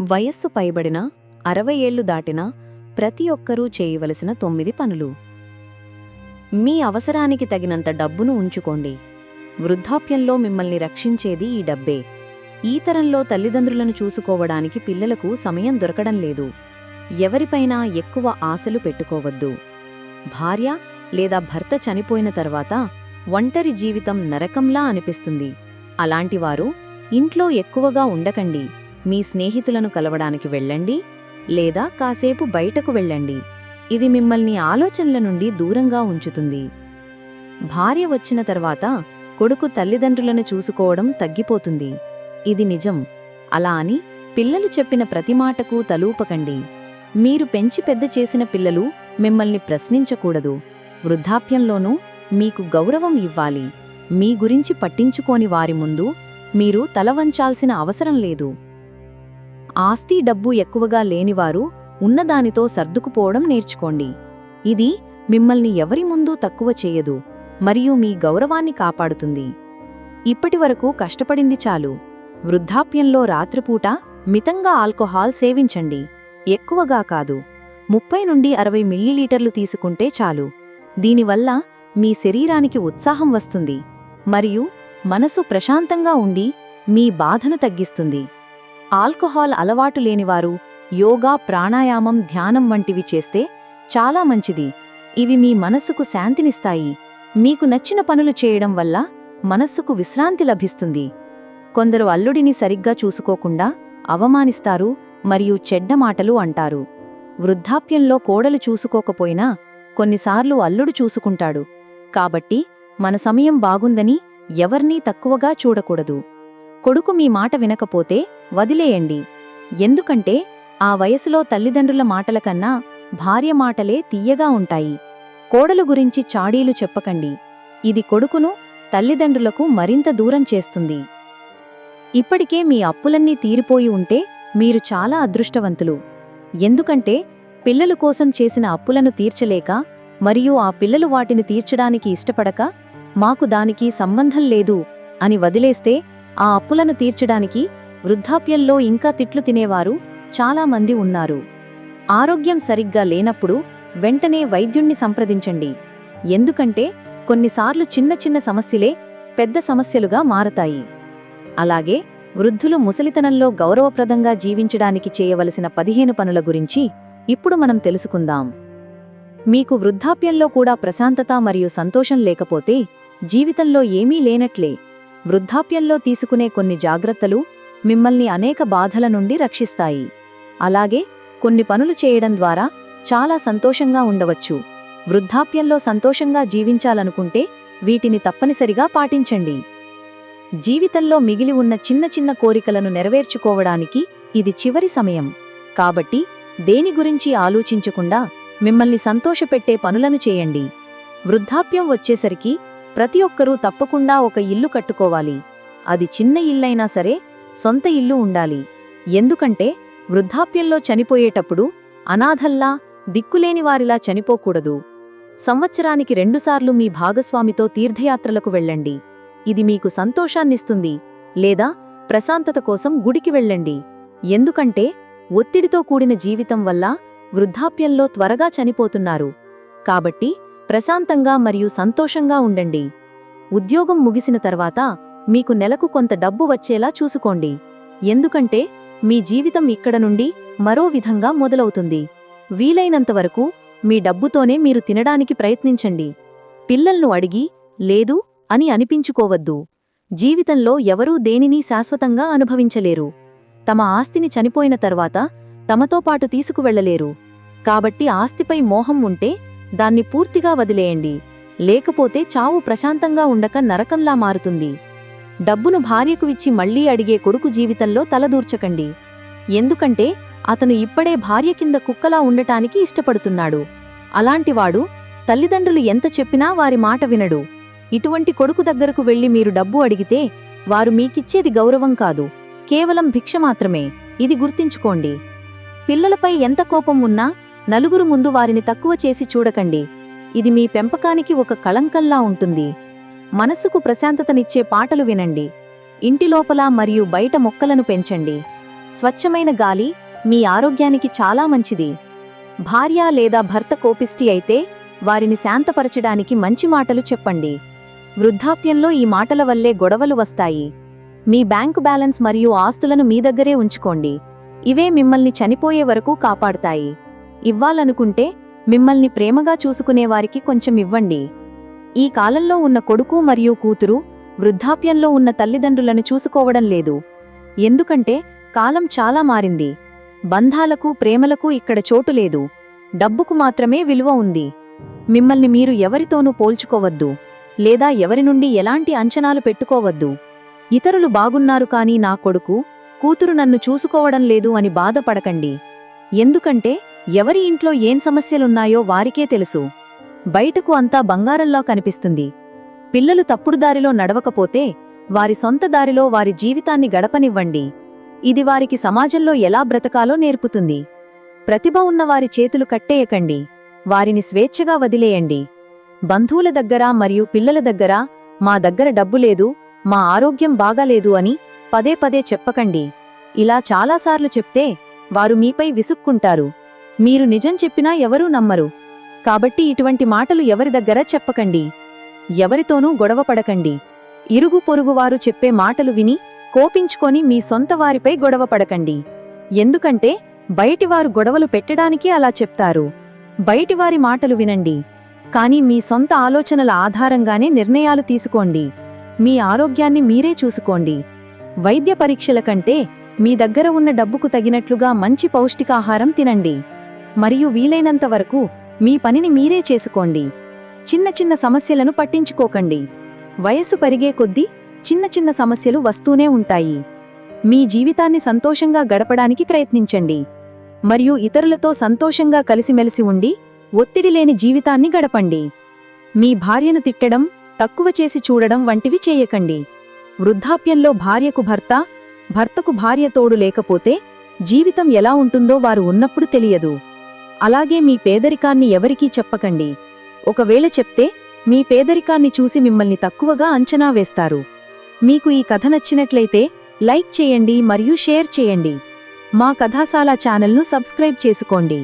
వయస్సు పైబడిన అరవై ఏళ్ళు దాటిన ప్రతి ఒక్కరూ చేయవలసిన తొమ్మిది పనులు. మీ అవసరానికి తగినంత డబ్బును ఉంచుకోండి. వృద్ధాప్యంలో మిమ్మల్ని రక్షించేది ఈ డబ్బే. ఈ తరంలో తల్లిదండ్రులను చూసుకోవడానికి పిల్లలకు సమయం దొరకడం లేదు. ఎవరిపైనా ఎక్కువ ఆశలు పెట్టుకోవద్దు. భార్య లేదా భర్త చనిపోయిన తర్వాత ఒంటరి జీవితం నరకంలా అనిపిస్తుంది. అలాంటివారు ఇంట్లో ఎక్కువగా ఉండకండి. మీ స్నేహితులను కలవడానికి వెళ్ళండి లేదా కాసేపు బయటకు వెళ్ళండి. ఇది మిమ్మల్ని ఆలోచనల నుండి దూరంగా ఉంచుతుంది. భార్య వచ్చిన తర్వాత కొడుకు తల్లిదండ్రులను చూసుకోవడం తగ్గిపోతుంది. ఇది నిజం. అలా అని పిల్లలు చెప్పిన ప్రతి మాటకు తలూపకండి. మీరు పెంచి పెద్ద చేసిన పిల్లలు మిమ్మల్ని ప్రశ్నించకూడదు. వృద్ధాప్యంలోనూ మీకు గౌరవం ఇవ్వాలి. మీ గురించి పట్టించుకోని వారి ముందు మీరు తలవంచాల్సిన అవసరం లేదు. ఆస్తి డబ్బు ఎక్కువగా లేనివారు ఉన్నదానితో సర్దుకుపోవడం నేర్చుకోండి. ఇది మిమ్మల్ని ఎవరి ముందు తక్కువ చేయదు మరియు మీ గౌరవాన్ని కాపాడుతుంది. ఇప్పటివరకు కష్టపడింది చాలు. వృద్ధాప్యంలో రాత్రిపూట మితంగా ఆల్కహాల్ సేవించండి. ఎక్కువగా కాదు ముప్పై నుండి అరవై మిల్లీలీటర్లు తీసుకుంటే చాలు. దీనివల్ల మీ శరీరానికి ఉత్సాహం వస్తుంది మరియు మనసు ప్రశాంతంగా ఉండి మీ బాధను తగ్గిస్తుంది. ఆల్కహాల్ అలవాటు లేనివారు యోగా ప్రాణాయామం ధ్యానం వంటివి చేస్తే చాలా మంచిది. ఇవి మీ మనస్సుకు శాంతినిస్తాయి. మీకు నచ్చిన పనులు చేయడం వల్ల మనస్సుకు విశ్రాంతి లభిస్తుంది. కొందరు అల్లుడిని సరిగ్గా చూసుకోకుండా అవమానిస్తారు మరియు చెడ్డ మాటలు అంటారు. వృద్ధాప్యంలో కోడలు చూసుకోకపోయినా కొన్నిసార్లు అల్లుడు చూసుకుంటాడు. కాబట్టి మన సమయం బాగుందని ఎవర్నీ తక్కువగా చూడకూడదు. కొడుకు మీ మాట వినకపోతే వదిలేయండి. ఎందుకంటే ఆ వయసులో తల్లిదండ్రుల మాటల కన్నా భార్య మాటలే తీయగా ఉంటాయి. కోడలు గురించి చాడీలు చెప్పకండి. ఇది కొడుకును తల్లిదండ్రులకు మరింత దూరం చేస్తుంది. ఇప్పటికే మీ అప్పులన్నీ తీరిపోయి ఉంటే మీరు చాలా అదృష్టవంతులు. ఎందుకంటే పిల్లలు కోసం చేసిన అప్పులను తీర్చలేక మరియు ఆ పిల్లలు వాటిని తీర్చడానికి ఇష్టపడక మాకు దానికి సంబంధం లేదు అని వదిలేస్తే ఆ అప్పులను తీర్చడానికి వృద్ధాప్యంలో ఇంకా తిట్లు తినేవారు చాలామంది ఉన్నారు. ఆరోగ్యం సరిగ్గా లేనప్పుడు వెంటనే వైద్యుణ్ణి సంప్రదించండి. ఎందుకంటే కొన్నిసార్లు చిన్న చిన్న సమస్యలే పెద్ద సమస్యలుగా మారతాయి. అలాగే వృద్ధులు ముసలితనంలో గౌరవప్రదంగా జీవించడానికి చేయవలసిన పదిహేను పనుల గురించి ఇప్పుడు మనం తెలుసుకుందాం. మీకు వృద్ధాప్యంలో కూడా ప్రశాంతత మరియు సంతోషం లేకపోతే జీవితంలో ఏమీ లేనట్లే. వృద్ధాప్యంలో తీసుకునే కొన్ని జాగ్రత్తలు మిమ్మల్ని అనేక బాధల నుండి రక్షిస్తాయి. అలాగే కొన్ని పనులు చేయడం ద్వారా చాలా సంతోషంగా ఉండవచ్చు. వృద్ధాప్యంలో సంతోషంగా జీవించాలనుకుంటే వీటిని తప్పనిసరిగా పాటించండి. జీవితంలో మిగిలి ఉన్న చిన్న చిన్న కోరికలను నెరవేర్చుకోవడానికి ఇది చివరి సమయం. కాబట్టి దేని గురించి ఆలోచించకుండా మిమ్మల్ని సంతోషపెట్టే పనులను చేయండి. వృద్ధాప్యం వచ్చేసరికి ప్రతి ఒక్కరూ తప్పకుండా ఒక ఇల్లు కట్టుకోవాలి. అది చిన్న ఇల్లైనా సరే సొంత ఇల్లు ఉండాలి. ఎందుకంటే వృద్ధాప్యంలో చనిపోయేటప్పుడు అనాథల్లా దిక్కులేని వారిలా చనిపోకూడదు. సంవత్సరానికి రెండుసార్లు మీ భాగస్వామితో తీర్థయాత్రలకు వెళ్ళండి. ఇది మీకు సంతోషాన్నిస్తుంది లేదా ప్రశాంతత కోసం గుడికి వెళ్ళండి. ఎందుకంటే ఒత్తిడితో కూడిన జీవితం వల్ల వృద్ధాప్యంలో త్వరగా చనిపోతున్నారు. కాబట్టి ప్రశాంతంగా మరియు సంతోషంగా ఉండండి. ఉద్యోగం ముగిసిన తర్వాత మీకు నెలకు కొంత డబ్బు వచ్చేలా చూసుకోండి. ఎందుకంటే మీ జీవితం ఇక్కడ నుండి మరో విధంగా మొదలవుతుంది. వీలైనంతవరకు మీ డబ్బుతోనే మీరు తినడానికి ప్రయత్నించండి. పిల్లల్ను అడిగి లేదు అని అనిపించుకోవద్దు. జీవితంలో ఎవరూ దేనినీ శాశ్వతంగా అనుభవించలేరు. తమ ఆస్తిని చనిపోయిన తర్వాత తమతో పాటు తీసుకువెళ్ళలేరు కాబట్టి ఆస్తిపై మోహం ఉంటే దాన్ని పూర్తిగా వదిలేయండి. లేకపోతే చావు ప్రశాంతంగా ఉండక నరకంలా మారుతుంది. డబ్బును భార్యకు ఇచ్చి మళ్ళీ అడిగే కొడుకు జీవితంలో తలదూర్చకండి. ఎందుకంటే అతను ఇప్పుడే భార్య కింద కుక్కలా ఉండటానికి ఇష్టపడుతున్నాడు. అలాంటివాడు తల్లిదండ్రులు ఎంత చెప్పినా వారి మాట వినడు. ఇటువంటి కొడుకు దగ్గరకు వెళ్ళి మీరు డబ్బు అడిగితే వారు మీకిచ్చేది గౌరవం కాదు. కేవలం భిక్ష మాత్రమే. ఇది గుర్తించుకోండి. పిల్లలపై ఎంత కోపం ఉన్నా నలుగురు ముందు వారిని తక్కువ చేసి చూడకండి. ఇది మీ పెంపకానికి ఒక కళంకల్లా ఉంటుంది. మనసుకు ప్రశాంతతనిచ్చే పాటలు వినండి. ఇంటి లోపల మరియు బయట మొక్కలను పెంచండి. స్వచ్ఛమైన గాలి మీ ఆరోగ్యానికి చాలా మంచిది. భార్య లేదా భర్త కోపిష్టి అయితే వారిని శాంతపరచడానికి మంచి మాటలు చెప్పండి. వృద్ధాప్యంలో ఈ మాటల వల్లే గొడవలు వస్తాయి. మీ బ్యాంకు బ్యాలెన్స్ మరియు ఆస్తులను మీ దగ్గరే ఉంచుకోండి. ఇవే మిమ్మల్ని చనిపోయే వరకు కాపాడుతాయి. ఇవ్వాలనుకుంటే మిమ్మల్ని ప్రేమగా చూసుకునేవారికి కొంచెం ఇవ్వండి. ఈ కాలంలో ఉన్న కొడుకు మరియు కూతురు వృద్ధాప్యంలో ఉన్న తల్లిదండ్రులను చూసుకోవడం లేదు. ఎందుకంటే కాలం చాలా మారింది. బంధాలకు ప్రేమలకు ఇక్కడ చోటు లేదు. డబ్బుకు మాత్రమే విలువ ఉంది. మిమ్మల్ని మీరు ఎవరితోనూ పోల్చుకోవద్దు. లేదా ఎవరి నుండి ఎలాంటి అంచనాలు పెట్టుకోవద్దు. ఇతరులు బాగున్నారు కాని నా కొడుకు కూతురు నన్ను చూసుకోవడం లేదు అని బాధపడకండి. ఎందుకంటే ఎవరి ఇంట్లో ఏం సమస్యలున్నాయో వారికే తెలుసు. బయటకు అంతా బంగారంలా కనిపిస్తుంది. పిల్లలు తప్పుడు దారిలో నడవకపోతే వారి సొంత దారిలో వారి జీవితాన్ని గడపనివ్వండి. ఇది వారికి సమాజంలో ఎలా బ్రతకాలో నేర్పుతుంది. ప్రతిభ ఉన్నవారి చేతులు కట్టేయకండి. వారిని స్వేచ్ఛగా వదిలేయండి. బంధువుల దగ్గర మరియు పిల్లల దగ్గర మా దగ్గర డబ్బు లేదు మా ఆరోగ్యం బాగాలేదు అని పదే పదే చెప్పకండి. ఇలా చాలాసార్లు చెప్తే వారు మీపై విసుక్కుంటారు. మీరు నిజం చెప్పినా ఎవరూ నమ్మరు. కాబట్టి ఇటువంటి మాటలు ఎవరి దగ్గర చెప్పకండి. ఎవరితోనూ గొడవపడకండి ఇరుగు పొరుగువారు చెప్పే మాటలు విని కోపించుకొని మీ సొంత వారిపై గొడవపడకండి ఎందుకంటే బయటివారు గొడవలు పెట్టడానికి అలా చెప్తారు. బయటివారి మాటలు వినండి. కాని మీ సొంత ఆలోచనల ఆధారంగానే నిర్ణయాలు తీసుకోండి. మీ ఆరోగ్యాన్ని మీరే చూసుకోండి. వైద్య పరీక్షల కంటే మీ దగ్గర ఉన్న డబ్బుకు తగినట్లుగా మంచి పౌష్టికాహారం తినండి. మరియు వీలైనంత వరకు మీ పనిని మీరే చేసుకోండి. చిన్న చిన్న సమస్యలను పట్టించుకోకండి. వయసు పెరిగే కొద్దీ చిన్న చిన్న సమస్యలు వస్తూనే ఉంటాయి. మీ జీవితాన్ని సంతోషంగా గడపడానికి ప్రయత్నించండి. మరియు ఇతరులతో సంతోషంగా కలిసిమెలిసి ఉండి ఒత్తిడి లేని జీవితాన్ని గడపండి. మీ భార్యను తిట్టడం తక్కువ చేసి చూడడం వంటివి చేయకండి. వృద్ధాప్యంలో భార్యకు భర్త భర్తకు భార్య తోడు లేకపోతే జీవితం ఎలా ఉంటుందో వారు ఉన్నప్పుడు తెలియదు. అలాగే మీ పేదరికాన్ని ఎవరికీ చెప్పకండి. ఒకవేళ చెప్తే మీ పేదరికాన్ని చూసి మిమ్మల్ని తక్కువగా అంచనా వేస్తారు. మీకు ఈ కథ నచ్చినట్లయితే లైక్ చేయండి మరియు షేర్ చేయండి. మా కథాశాల ఛానల్ను సబ్స్క్రైబ్ చేసుకోండి.